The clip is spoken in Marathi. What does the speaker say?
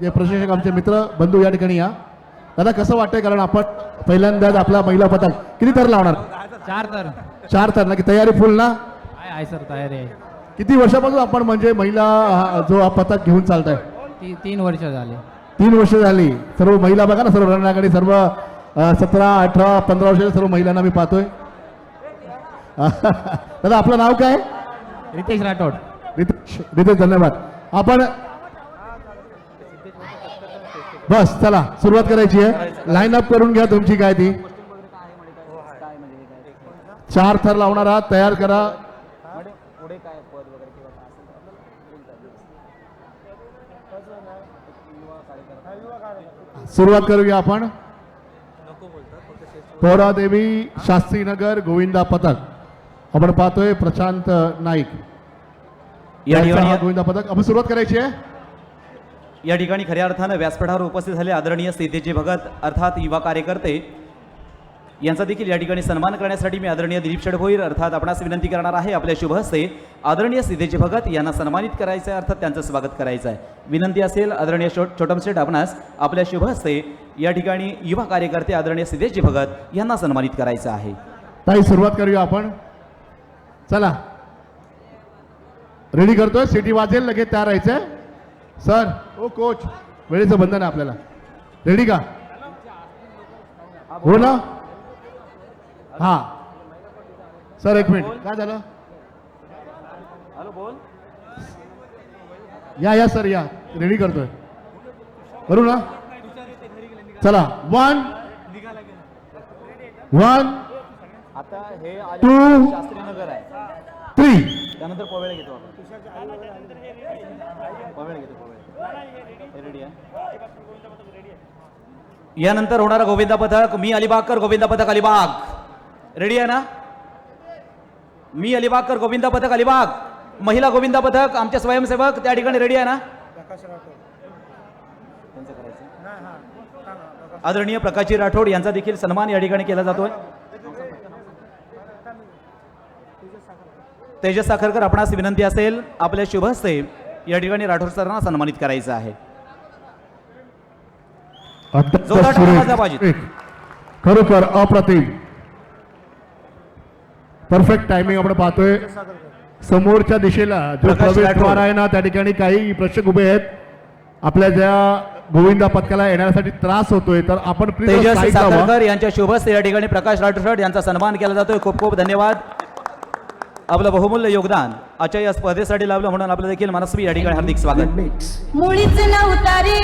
जे प्रशिक्षक आमचे मित्र बंधू या ठिकाणी या. दादा कसं वाटतंय? कारण आपण पहिल्यांदाच आपला महिला पथक किती तर लावणार? चार तर. चार तर. ना की तयारी फुल ना? आहे सर तयारी आहे. किती वर्षापासून आपण म्हणजे महिला जो हा पथक घेऊन चालताय? ती तीन वर्ष झाली. तीन वर्ष झाली. सर्व महिला बघा ना सर्व रणाकडे सर्व सतरा अठरा पंधरा वर्षाच्या सर्व महिलांना मी पाहतोय. दादा आपलं नाव काय? रितेश राठोड. रितेश रितेश धन्यवाद. आपण बस चला सुरुवात करायची आहे. लाईन अप करून घ्या तुमची काय ती. चार थर लावणार आहात तयार करा. सुरुवात करूया आपण. पोरादेवी शास्त्रीनगर गोविंदा पथक. आपण पाहतोय प्रशांत नाईक. गोविंदा पथक. आपण सुरुवात करायची आहे. या ठिकाणी खऱ्या अर्थानं व्यासपीठावर उपस्थित झाले आदरणीय सीतेजी भगत अर्थात युवा कार्यकर्ते यांचा देखील या ठिकाणी सन्मान करण्यासाठी मी आदरणीय दिलीप षडभोईर अर्थात आपणास विनंती करणार आहे आपल्या शुभ हस्ते आदरणीय सीतेजी भगत यांना सन्मानित करायचं आहे अर्थात त्यांचं स्वागत करायचं आहे. विनंती असेल आदरणीय छो छोटमशेठ आपणास आपल्या शुभ हस्ते या ठिकाणी युवा कार्यकर्ते आदरणीय सीतेजी भगत यांना सन्मानित करायचं आहे. ताई सुरुवात करूया आपण. चला. रेडी करतोय? सिटी वाजेल लगेच तयार राहायचं सर ओ कोच वेळेचं बंधन आहे आपल्याला. रेडी का? हो ना हा. सर एक मिनिट. काय झालं? हॅलो बोल. या या सर या. रेडी करतोय. करू ना? चला. वन वन आता हे टू शास्त्रीनगर आहे. थ्री त्यानंतर पोवेळ घेतो पोवेळ घेतो. यानंतर होणारा गोविंदा पथक. मी अलिबागकर गोविंदा पथक अलिबाग. रेडी आहे ना? मी अलिबागकर गोविंदा पथक अलिबाग. महिला गोविंदा पथक आमच्या स्वयंसेवक त्या ठिकाणी रेडी आहे ना? आदरणीय प्रकाशजी राठोड यांचा देखील सन्मान या ठिकाणी केला जातोय. तेजस साखरकर आपणास विनंती असेल आपल्या शुभ हस्ते या ठिकाणी राठोड सरांना सन्मानित करायचं आहे. खरोखर अप्रतिम. परफेक्ट टायमिंग आपण पाहतोय. समोरच्या दिशेला जो प्रवेशद्वार. आहे ना त्या ठिकाणी काही प्रेक्षक उभे आहेत. आपल्या ज्या गोविंदा पथकाला येण्यासाठी त्रास होतोय तर आपण यांच्या शुभ हस्ते या ठिकाणी प्रकाश राठोड यांचा सन्मान केला जातोय. खूप खूप धन्यवाद. आपलं बहुमूल्य योगदान आजच्या या स्पर्धेसाठी लावलं म्हणून आपलं देखील मनस्वी या ठिकाणी हार्दिक स्वागत. मुळीच नवतारी